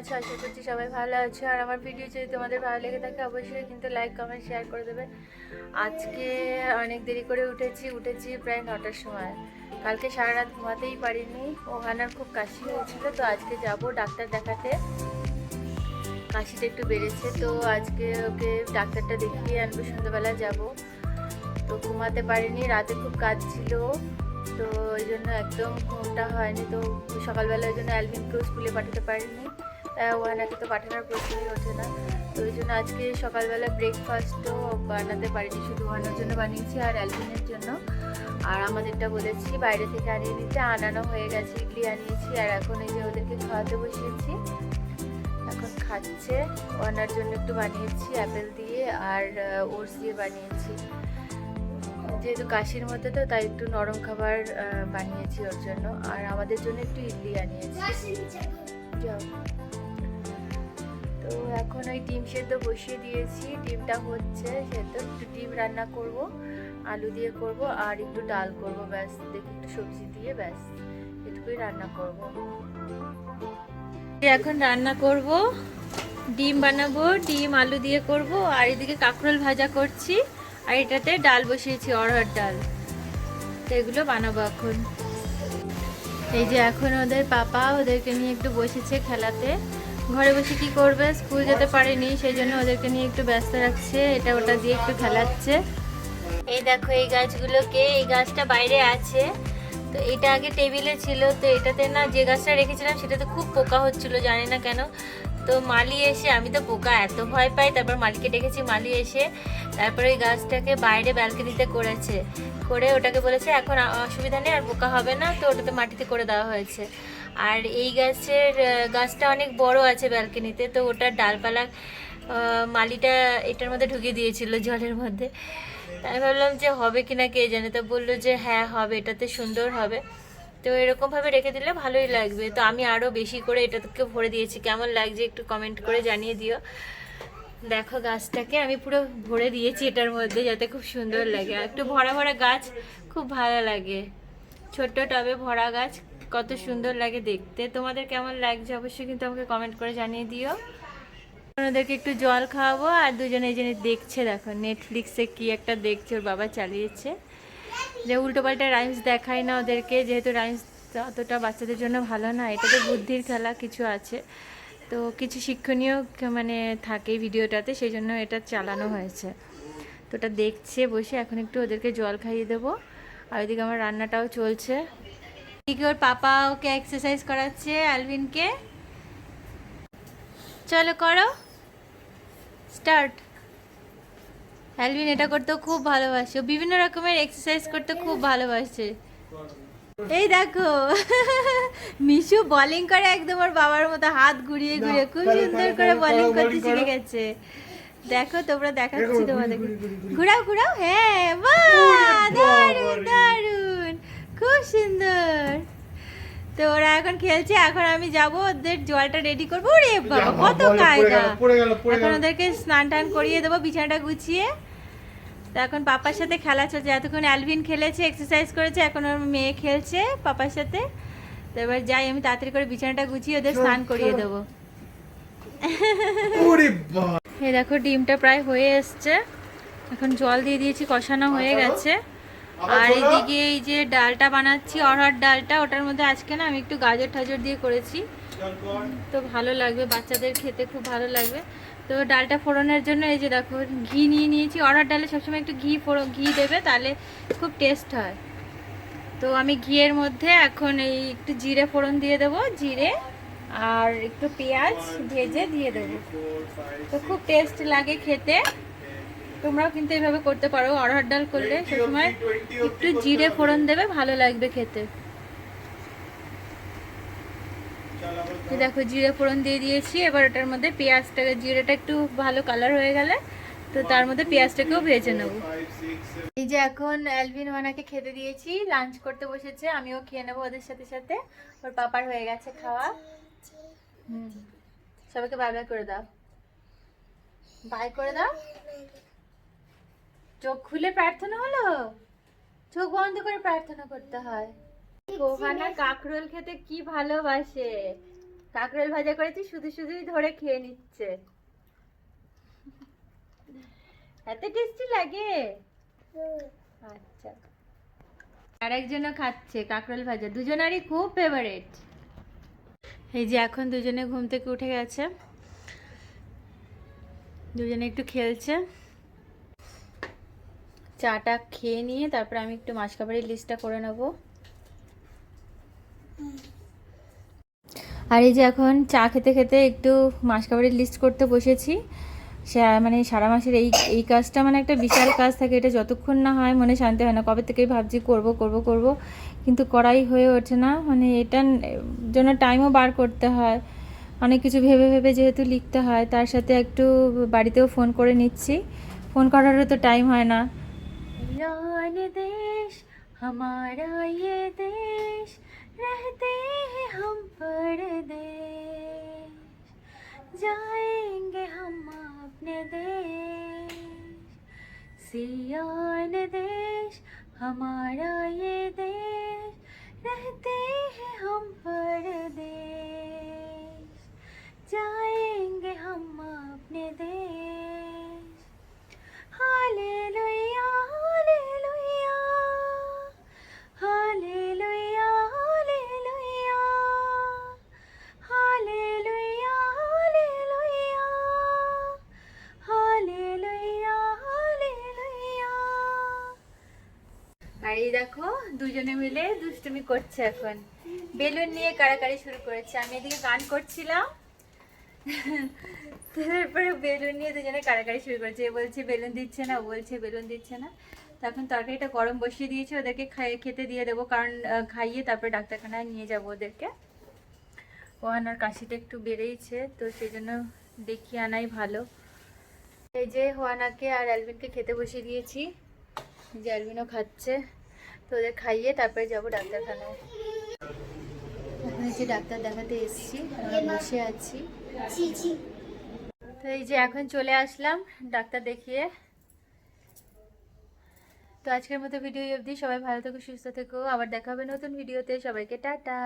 আছো? আশা করছি সবাই ভালো আছো। আর আমার ভিডিও যদি তোমাদের ভালো লেগে থাকে, অবশ্যই কিন্তু লাইক কমেন্ট শেয়ার করে দেবে। আজকে অনেক দেরি করে উঠেছি উঠেছি প্রায় নটার সময়। কালকে সারা রাত ঘুমাতেই পারিনি। ওহানার খুব কাশি হয়েছিল, তো আজকে যাব ডাক্তার দেখাতে। কাশিটা একটু বেড়েছে, তো আজকে ওকে ডাক্তারটা দেখিয়ে আনব, সন্ধ্যাবেলা যাব। তো ঘুমাতে পারিনি, রাতে খুব কাজ ছিল তো ওই জন্য একদম ঘুমটা হয়নি, তো সকালবেলা ওই জন্য অ্যালভিনকেও স্কুলে পাঠাতে পারিনি। তাই ওহানাকে তো পাঠানোর প্রশ্নই ওঠে না। তো ওই জন্য আজকে সকালবেলা ব্রেকফাস্টও বানাতে পারিনি, শুধু ওহানার জন্য বানিয়েছি আর অ্যালবিনের জন্য। আর আমাদেরটা বলেছি বাইরে থেকে আনিয়ে নিতে, আনানো হয়ে গেছে, ইডলি আনিয়েছি, আর এখন এই যে ওদেরকে খাওয়াতে বসিয়েছি। এখন খাচ্ছে ওনার জন্য একটু বানিয়েছি অ্যাপেল দিয়ে আর ওটস দিয়ে বানিয়েছি। যেহেতু কাশির মধ্যে তো, তাই একটু নরম খাবার বানিয়েছি ওর জন্য। আর আমাদের জন্য একটু ইডলি আনিয়েছি। তো এখন ওই ডিম সেদ্ধ বসিয়ে দিয়েছি। ডিমটা হচ্ছে সেদ্ধ। একটু ডিম রান্না করব, আলু দিয়ে করব, আর একটু ডাল করব, ব্যাস। দেখি একটু সবজি দিয়ে, ব্যাস। এটুকুই রান্না করব। এখন রান্না করব। ডিম বানাবো, ডিম, আলু দিয়ে করব, আর এদিকে কাঁকরোল ভাজা করছি। আর এটাতে ডাল বসিয়েছি অরহর ডাল। তো এগুলো বানাবো এখন। এই যে এখন ওদের পাপা ওদেরকে নিয়ে একটু বসেছে খেলাতে। ঘরে বসে কি করবে? স্কুল যেতে পারেনি সেই জন্য ওদেরকে নিয়ে একটু ব্যস্ত রাখছে। এটা ওটা দিয়ে একটু খেলাচ্ছে। এই দেখো এই গাছগুলোকে, এই গাছটা বাইরে আছে। তো এটা আগে টেবিলে ছিল, তো এটাতে না যে গাছটা রেখেছিলাম, সেটাতে খুব পোকা হচ্ছিল, জানি না কেন। তো মালি এসে, আমি তো পোকা এত ভয় পাই, তারপর মালিকে ডেকেছি, মালি এসে তারপরে ওই গাছটাকে বাইরে ব্যালকনিতে করেছে। করে ওটাকে বলেছে, এখন অসুবিধা নেই, আর পোকা হবে না। তো ওটাতে মাটিতে করে দেওয়া হয়েছে। আর এই গাছের গাছটা অনেক বড় আছে ব্যালকনিতে, তো ওটার ডালপালা মালিটা এটার মধ্যে ঢুকিয়ে দিয়েছিল জলের মধ্যে। তাই ভাবলাম যে হবে কিনা কে জানে? তো বলল যে হ্যাঁ হবে, এটাতে সুন্দর হবে। তো এরকমভাবে রেখে দিলে ভালোই লাগবে। তো আমি আরও বেশি করে এটাকে ভরে দিয়েছি। কেমন লাগছে একটু কমেন্ট করে জানিয়ে দিও। দেখো গাছটাকে আমি পুরো ভরে দিয়েছি এটার মধ্যে, যাতে খুব সুন্দর লাগে। একটু ভরা ভরা গাছ, খুব ভালো লাগে। ছোট্ট টবে ভরা গাছ কত সুন্দর লাগে দেখতে। তোমাদের কেমন লাগছে অবশ্যই কিন্তু আমাকে কমেন্ট করে জানিয়ে দিও। ওনাদেরকে একটু জল খাওয়াবো আর দুজনে এই জন্য দেখছে, দেখো নেটফ্লিক্সে কি একটা দেখছে, ওর বাবা চালিয়েছে। যে উল্টো পাল্টা রাইমস দেখায় না ওদেরকে, যেহেতু রাইমস অতটা বাচ্চাদের জন্য ভালো না, এটা তো বুদ্ধির খেলা কিছু আছে। তো কিছু শিক্ষণীয় মানে থাকে ভিডিওটাতে সেই জন্য এটা চালানো হয়েছে। তো ওটা দেখছে বসে, এখন একটু ওদেরকে জল খাইয়ে দেবো। আর ওইদিকে আমার রান্নাটাও চলছে। এদিকে ওর পাপা ওকে এক্সারসাইজ করাচ্ছে আলভিনকে। চলো করো। স্টার্ট অ্যালভিন এটা করতে খুব ভালোবাসে। ও বিভিন্ন রকমের এক্সারসাইজ করতে খুব ভালোবাসে। এই দেখো। মিশু বোলিং করে একদম ওর বাবার মতো হাত ঘুরিয়ে ঘুরিয়ে খুব সুন্দর করে বলিং করতে শিখে গেছে। দেখো তোমরা দেখাচ্ছি তোমাদের ঘুরি, ঘুরি, ঘুরি, ঘুরি। ঘুরাও ঘুরাও। হ্যাঁ বাহ দারুণ দারুণ। খুব সুন্দর। তো ওরা এখন খেলছে এখন আমি যাব ওদের জলটা রেডি করব। রে বাবা কত কায়দা। এখন ওদেরকে স্নান টান করিয়ে দেবো বিছানাটা গুছিয়ে। তো এখন পাপার সাথে খেলা চলছে এতক্ষণ অ্যালভিন খেলেছে এক্সারসাইজ করেছে এখন ওর মেয়ে খেলছে পাপার সাথে। তো এবার যাই আমি তাড়াতাড়ি করে বিছানাটা গুছিয়ে ওদের স্নান করিয়ে দেবো। এই দেখো ডিমটা প্রায় হয়ে এসছে। এখন জল দিয়ে দিয়েছি কষানো হয়ে গেছে। আবার আর? এদিকে এই যে ডালটা বানাচ্ছি অরহর ডালটা ওটার মধ্যে আজকে না আমি একটু গাজর টাজর দিয়ে করেছি। তো ভালো লাগবে বাচ্চাদের খেতে খুব ভালো লাগবে। তো ডালটা ফোড়নের জন্য এই যে দেখো ঘি নিয়ে নিয়েছি। অরহর ডালে সবসময় একটু ঘি ফোড়ো ঘি দেবে তাহলে খুব টেস্ট হয়। তো আমি ঘিয়ের মধ্যে এখন এই একটু জিরে ফোড়ন দিয়ে দেবো জিরে আর একটু পেঁয়াজ ভেজে দিয়ে দেবো। তো খুব টেস্ট লাগে খেতে। তোমরাও কিন্তু এইভাবে করতে পারো অরহর ডাল করলে সবসময় একটু জিরে ফোড়ন দেবে ভালো লাগবে খেতে। তো দেখো জিরে ফোড়ন দিয়ে দিয়েছি এবার ওটার মধ্যে পেঁয়াজটাকে জিরেটা একটু ভালো কালার হয়ে গেলে তো তার মধ্যে পেঁয়াজটাকেও ভেজে নেব। এই যে এখন অ্যালভিন ওনাকে খেতে দিয়েছি লাঞ্চ করতে বসেছে আমিও খেয়ে নেব ওদের সাথে সাথে। ওর পাপার হয়ে গেছে খাওয়া। হুম সবাইকে বাই বাই করে দাও। বাই করে দাও। চোখ খুলে প্রার্থনা হলো? চোখ বন্ধ করে প্রার্থনা করতে হয়। ওখানে কাকরোল খেতে কি ভালোবাসে? কাঁকরোল ভাজা করেছি শুধু শুধুই ধরে খেয়ে নিচ্ছে। এত টেস্টি লাগে। আচ্ছা। আর একজনও খাচ্ছে কাঁকরোল ভাজা। দুজনারই খুব ফেভারিট এই যে এখন দুজনে ঘুম থেকে উঠে গেছে। দুজনে একটু খেলছে। চাটা খেয়ে নিয়ে তারপরে আমি একটু মাছ খাবারের লিস্টটা করে নেব। আর এই যে এখন চা খেতে খেতে একটু মাছ খাবারের লিস্ট করতে বসেছি। মানে সারা মাসের এই এই কাজটা মানে একটা বিশাল কাজ থাকে, এটা যতক্ষণ না হয় মনে শান্তি হয় না, কবে থেকেই ভাবছি করব করব করব, কিন্তু করাই হয়ে ওঠে না। মানে এটা জন্য টাইমও বার করতে হয়। অনেক কিছু ভেবে ভেবে যেহেতু লিখতে হয়, তার সাথে একটু বাড়িতেও ফোন করে নিচ্ছি। ফোন করারও তো টাইম হয় না। जान देश, हमारा ये देश, रहते हैं हम परदेश। जाएँगे हम अपने देश, सियान देश, हमारा ये देश, रहते हैं हम परदेश। দুজনে মিলে দুষ্টুমি করছে এখন। বেলুন নিয়ে কাড়াকাড়ি শুরু করেছে। আমি এদিকে গান করছিলাম। তারপরে বেলুন নিয়ে দুজনে কাড়াকাড়ি শুরু করেছে। এ বলছে, বেলুন দিচ্ছে না বলছে, বেলুন দিচ্ছে না। তখন তরকারিটা গরম বসিয়ে দিয়েছে। ওদেরকে খাইয়ে খেতে দিয়ে দেবো। কারণ খাইয়ে তারপরে ডাক্তারখানায় নিয়ে যাব ওদেরকে। ও আনার কাশিটা একটু বেড়েইছে, তো সেই জন্য দেখিয়ে আনাই ভালো। এই যে হোয়ানাকে আর অ্যালবিনকে খেতে বসিয়ে দিয়েছি। যে অ্যালবিনও খাচ্ছে। তো ওদের খাইয়ে তারপরে যাব ডাক্তারখানায়। এখন যে ডাক্তার দেখাতে এসেছি বসে আছি। তো এই যে এখন চলে আসলাম ডাক্তার দেখিয়ে। তো আজকের মতো ভিডিও অবধি। সবাই ভালো থেকো, সুস্থ থেকো। আবার দেখা হবে নতুন ভিডিওতে। সবাইকে টাটা।